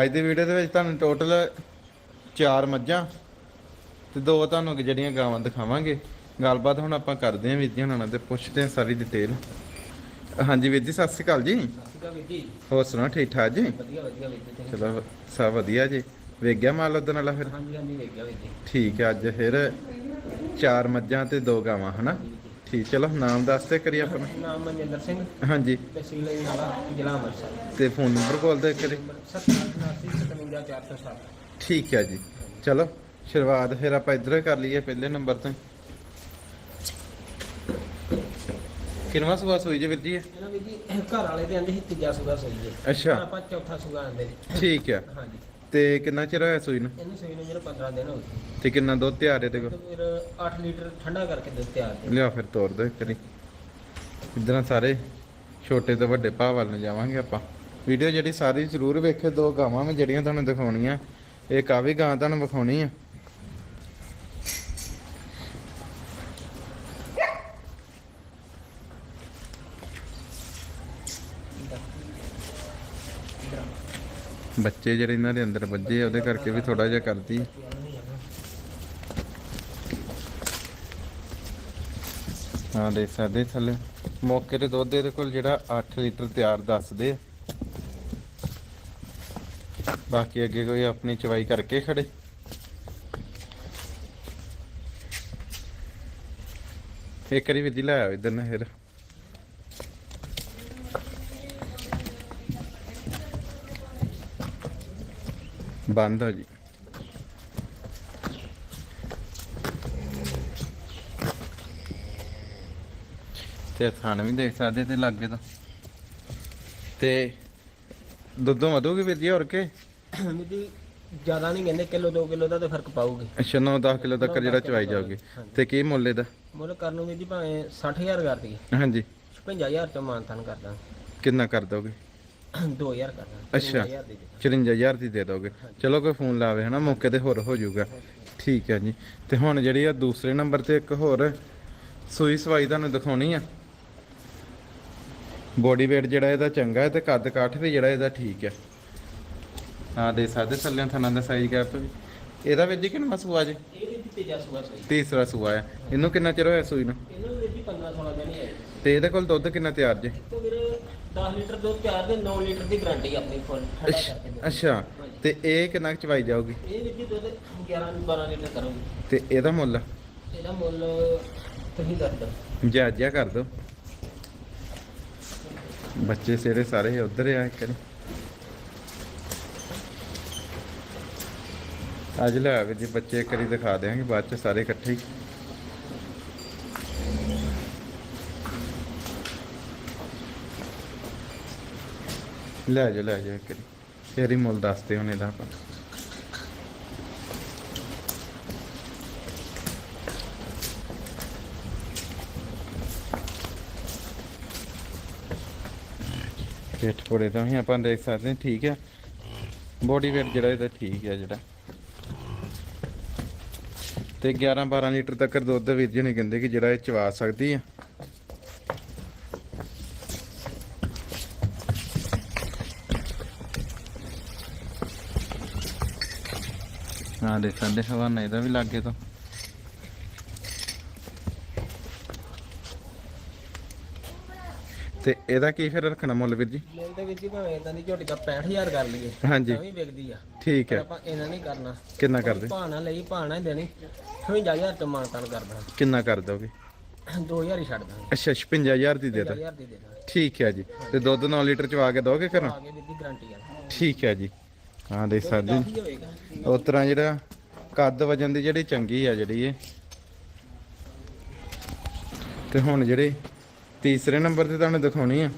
ਅੱਜ ਦੀ ਵੀਡੀਓ ਦੇ ਵਿੱਚ ਤੁਹਾਨੂੰ ਟੋਟਲ ਚਾਰ ਮੱਝਾਂ ਤੇ ਦੋ ਤੁਹਾਨੂੰ ਜਿਹੜੀਆਂ ਗਾਵਾਂ ਦਿਖਾਵਾਂਗੇ। ਗੱਲਬਾਤ ਹੁਣ ਆਪਾਂ ਕਰਦੇ ਆਂ ਵੀਰ ਜੀ ਹੁਣਾਂ ਨਾਲ ਤੇ ਪੁੱਛਦੇ ਆਂ ਸਾਰੀ ਡਿਟੇਲ ਹਾਂਜੀ ਵੀਰ ਜੀ ਸਤਿ ਸ਼੍ਰੀ ਅਕਾਲ ਜੀ। ਸੀਗਾ ਵੀਰ ਜੀ। ਹੋਰ ਸੁਣਾਓ ਠੀਕ ਠਾਕ ਜੀ? ਵਧੀਆ ਵਧੀਆ ਵੀਰ ਜੀ ਚਲੋ ਸਭ ਵਧੀਆ ਜੀ। ਵੇਖ ਗਿਆ ਮਾਲ ਉਦੋਂ ਵਾਲਾ ਫਿਰ? ਹਾਂਜੀ ਹਾਂਜੀ ਵੇਖ ਗਿਆ ਵੀਰ ਜੀ। ਠੀਕ ਹੈ ਅੱਜ ਫਿਰ ਚਾਰ ਮੱਝਾਂ ਤੇ ਦੋ ਗਾਵਾਂ ਹਨਾ? ਠੀਕ ਚਲੋ ਨਾਮ ਦੱਸ ਤੇ ਕਰੀ ਆਪਣਾ ਨਾਮ ਮਨਜਿੰਦਰ ਸਿੰਘ। ਹਾਂਜੀ। ਤਹਿਸੀਲ ਨਾਲਾ ਜ਼ਿਲ੍ਹਾ ਅੰਮ੍ਰਿਤਸਰ। ਤੇ ਫੋਨ ਨੰਬਰ ਕੋਲ ਦੇ ਕਰੀ 789575407 ਠੀਕ ਹੈ ਜੀ। ਚਲੋ ਸ਼ੁਰੂਆਤ ਫਿਰ ਆਪਾਂ ਇੱਧਰੋਂ ਕਰ ਲਈਏ ਪਹਿਲੇ ਨੰਬਰ ਤੋਂ ਕਿੰਨਵਾ ਸੁਬਾ ਸੋਈ ਜੀ ਵੀਰ ਜੀ? ਇਹ? ਇਹਨਾਂ ਵੀਰ ਜੀ ਘਰ ਵਾਲੇ ਦੇ ਆਂਦੇ ਸੀ ਤੀਜਾ ਸੁਗਾ ਸੋਈ ਜੇ। ਅੱਛਾ। ਆਪਾਂ ਚੌਥਾ ਸੁਗਾ ਆਂਦੇ। ਜੀ ਠੀਕ ਹੈ ਹਾਂਜੀ। ਤੇ ਕਿੰਨਾ ਚਿਰ ਹੋਇਆ ਸੂਈ ਨੂੰ? ਇਹਨੂੰ ਸੋਈ ਨੂੰ ਜਿਹੜਾ 15 ਦਿਨ ਹੋ ਗਏ। ਤੇ ਕਿੰਨਾ ਦੁੱਧ ਤਿਆਰ ਹੈ ਤੇ ਤੇ ਫਿਰ 8 ਲੀਟਰ ਠੰਡਾ ਕਰਕੇ ਦੁੱਧ ਤਿਆਰ ਕਰ ਲਿਆ ਫਿਰ ਤੋਰ ਦੋ ਕਰੀ ਇਦਾਂ ਸਾਰੇ ਛੋਟੇ ਤੋਂ ਵੱਡੇ ਭਾਅ ਵੱਲ ਨੂੰ ਜਾਵਾਂਗੇ ਆਪਾਂ। ਵੀਡੀਓ ਜਿਹੜੀ ਸਾਰੀ ਜ਼ਰੂਰ ਵੇਖੇ ਦੋ ਗਾਵਾਂ ਮੈਂ ਜਿਹੜੀਆਂ ਤੁਹਾਨੂੰ ਦਿਖਾਉਣੀਆਂ। ਇੱਕ ਆ ਵੀ ਗਾਂ ਤੁਹਾਨੂੰ ਵਿਖਾਉਣੀ ਆ। ਬੱਚੇ ਜਿਹੜੇ ਇਹਨਾਂ ਦੇ ਅੰਦਰ ਵੱਜੇ ਆ ਉਹਦੇ ਕਰਕੇ ਵੀ ਥੋੜਾ ਜਿਹਾ ਕਰਦੀ। ਹਾਂ ਦੇ ਸਕਦੇ ਥੱਲੇ। ਮੌਕੇ ਤੇ ਦੁੱਧ ਇਹਦੇ ਕੋਲ ਜਿਹੜਾ 8 ਲੀਟਰ ਤਿਆਰ ਦੱਸਦੇ। ਬਾਕੀ ਅੱਗੇ ਕੋਈ ਆਪਣੀ ਚਵਾਈ ਕਰਕੇ ਖੜੇ। ਇੱਕ ਵਾਰੀ ਵਿਧੀ ਲਾਇਆ ਇਧਰ ਨਾ ਫਿਰ। ਬੰਦ ਹੋ ਜੀ ਤੇ ਥਾਣ ਵੀ ਦੇਖ ਸਕਦੇ ਤੇ ਲੱਗੇ ਤਾਂ। ਤੇ ਦੁੱਧੋਂ ਵਧੂਗੀ ਵੀਰ ਜੀ ਹੋਰ ਕੇ? ਜੀ ਜ਼ਿਆਦਾ ਨਹੀਂ ਕਹਿੰਦੇ ਕਿਲੋ 2 ਕਿਲੋ ਦਾ ਤਾਂ ਫ਼ਰਕ ਪਾਊਗੀ। ਅੱਛਾ 9-10 ਕਿਲੋ ਤੱਕ ਜਿਹੜਾ ਚਵਾਈ ਜਾਊਗੀ। ਤੇ ਕੀ ਮੁੱਲ ਇਹਦਾ? ਮੁੱਲ ਕਰਨ ਨੂੰ ਵੀਰ ਜੀ ਭਾਵੇਂ 60000 ਕਰ ਦਈਏ। ਹਾਂਜੀ। 55000 ਚ ਮਾਨਤਨ ਕਰਦਾ ਕਿੰਨਾ ਕਰ ਦੋਗੇ? 2000 ਕਰਦਾ ਅੱਛਾ। 5000 ਦੇ ਦੇ 54000 ਦੀ ਦੇ ਦੋਗੇ। ਚਲੋ ਕੋਈ ਫੋਨ ਲਾਵੇ ਹਨਾ ਮੌਕੇ ਤੇ ਹੋਰ ਹੋ ਜਾਊਗਾ। ਠੀਕ ਹੈ ਜੀ। ਤੇ ਹੁਣ ਜਿਹੜੀ ਆ ਦੂਸਰੇ ਨੰਬਰ ਤੇ ਇੱਕ ਹੋਰ ਸੂਈ ਸਵਾਈ ਤੁਹਾਨੂੰ ਦਿਖਾਉਣੀ ਆ। ਬੋਡੀ weight ਜਿਹੜਾ ਇਹਦਾ ਚੰਗਾ ਹੈ ਤੇ ਕੱਦ ਕਾਠ ਵੀ ਜਿਹੜਾ ਇਹਦਾ ਠੀਕ ਹੈ। ਹਾਂ ਦੇ ਸਕਦੇ ਥੱਲੇ ਥਾਨਾਂ ਦਾ ਸਾਈਜ਼ ਗੈਪ ਵੀ। ਇਹਦਾ ਵਿੱਚ ਕਿੰਨਾ ਸੂਆ ਜੀ? ਤੀਸਰਾ ਸੂਆ ਹੈ ਇਹਨੂੰ ਕਿੰਨਾ ਚਿਰ ਹੋਇਆ ਸੂਈ ਨੂੰ? ਇਹਨੂੰ ਵੀਰ ਜੀ 15 16 ਦਿਨ ਹੀ ਆਏ। ਤੇ ਇਹਦੇ ਕੋਲ ਦੁੱਧ ਕਿੰਨਾ ਤਿਆਰ ਜੇ? ਤੇ ਵੀਰ 10 ਲੀਟਰ ਦੁੱਧ ਤਿਆਰ ਦੇ 9 ਲੀਟਰ ਦੀ ਗਾਰੰਟੀ ਆਪਣੀ ਫੁੱਲ ਠੰਡਾ ਅੱਛਾ- ਕਰਕੇ ਦਿਓ। ਅੱਛਾ ਤੇ ਇਹ ਕਿੰਨਾ ਕੁ ਚਵਾਈ ਜਾਊਗੀ? ਇਹ ਵੀਰ ਜੀ ਦੁੱਧ 11 12 ਲੀਟਰ ਕਰੂਗੀ। ਤੇ ਇਹਦਾ ਮੁੱਲ? ਇਹਦਾ ਮੁੱਲ ਤੁਸੀਂ ਦੱਸ ਦਿਓ। ਜਾਇਜ਼ਾ ਕਰ ਦੋ ਬੱਚੇ ਸੇਰੇ ਸਾਰੇ ਉਧਰ ਆ ਇੱਕ ਵਾਰੀ। ਅੱਜ ਲੈ ਆਵੇ ਜੀ ਬੱਚੇ ਇੱਕ ਵਾਰੀ ਦਿਖਾ ਦੇਵਾਂਗੇ ਬਾਅਦ ਚ ਸਾਰੇ ਇਕੱਠੇ ਹੀ। ਲੈ ਜਾ ਲੈ ਜਾ ਇੱਕ ਫੇਰ ਹੀ ਮੁੱਲ ਦੱਸਦੇ ਹੁਣ ਇਹਦਾ ਆਪਾਂ। ਪੇਟ ਪੋੜੇ ਤੋਂ ਹੀ ਆਪਾਂ ਦੇਖ ਸਕਦੇ ਹਾਂ, ਠੀਕ ਹੈ ਬੋਡੀ weight ਜਿਹੜਾ ਇਹਦਾ ਠੀਕ ਹੈ ਜਿਹੜਾ। ਤੇ 11 12 ਲੀਟਰ ਤੱਕ ਦੁੱਧ ਵੀਰ ਜੀ ਨੇ ਕਹਿੰਦੇ ਕਿ ਜਿਹੜਾ ਇਹ ਚਵਾ ਸਕਦੀ ਹੈ ਆ ਦੇਖ ਸਕਦੇ ਹਵਾਨਾ ਇਹਦਾ ਵੀ ਲੱਗੇ ਤੋਂ। ਤੇ ਇਹਦਾ ਕੀ ਫਿਰ ਰੱਖਣਾ ਮੁੱਲ ਵੀਰ ਜੀ? ਮੁੱਲ ਦੇ ਵਿੱਚ ਹੀ ਭਾਵੇਂ ਇਦਾਂ ਦੀ ਝੋਟੀ ਦਾ 65000 ਕਰ ਲਈਏ ਹਾਂਜੀ। ਤਾਂ ਵੀ ਵਿਕਦੀ ਆ। ਠੀਕ ਪਰ ਹੈ ਆਪਾਂ ਇਹਨਾਂ ਨਹੀਂ ਕਰਨਾ। ਕਿੰਨਾ ਕਰਦੇ? ਭਾਣਾ ਲਈ ਭਾਣਾ ਹੀ ਦੇਣੀ। 55000 ਤੋਂ ਮਾਨਤਨ ਕਰਦਾ ਕਿੰਨਾ ਕਰ ਦੋਗੇ? 2000 ਹੀ ਛੱਡ ਦਾਂਗੇ। ਅੱਛਾ 56000 ਦੀ ਦੇ ਦਾਂ 55000 ਦੀ ਦੇ ਦਾਂਗੇ। ਠੀਕ ਹੈ ਜੀ। ਤੇ ਦੁੱਧ 9 ਲੀਟਰ ਚਵਾ ਕੇ ਦੋਗੇ ਘਰੋਂ? ਆਗੇ ਵੀਰ ਦੀ ਗਾਰੰਟੀ ਆ। ਠੀਕ ਹੈ ਜੀ। ਹਾਂ, ਦੇਖ ਸਕਦੇ ਕਾਫੀ ਹੋਏਗਾ ਉਸ ਤਰ੍ਹਾਂ ਜਿਹੜਾ ਕੱਦ ਵਜਨ ਦੀ ਜਿਹੜੀ ਚੰਗੀ ਆ ਜਿਹੜੀ ਇਹ। ਤੇ ਹੁਣ ਜਿਹੜੇ ਤੀਸਰੇ ਨੰਬਰ ਤੇ ਤੁਹਾਨੂੰ ਦਿਖਾਉਣੀ ਆ।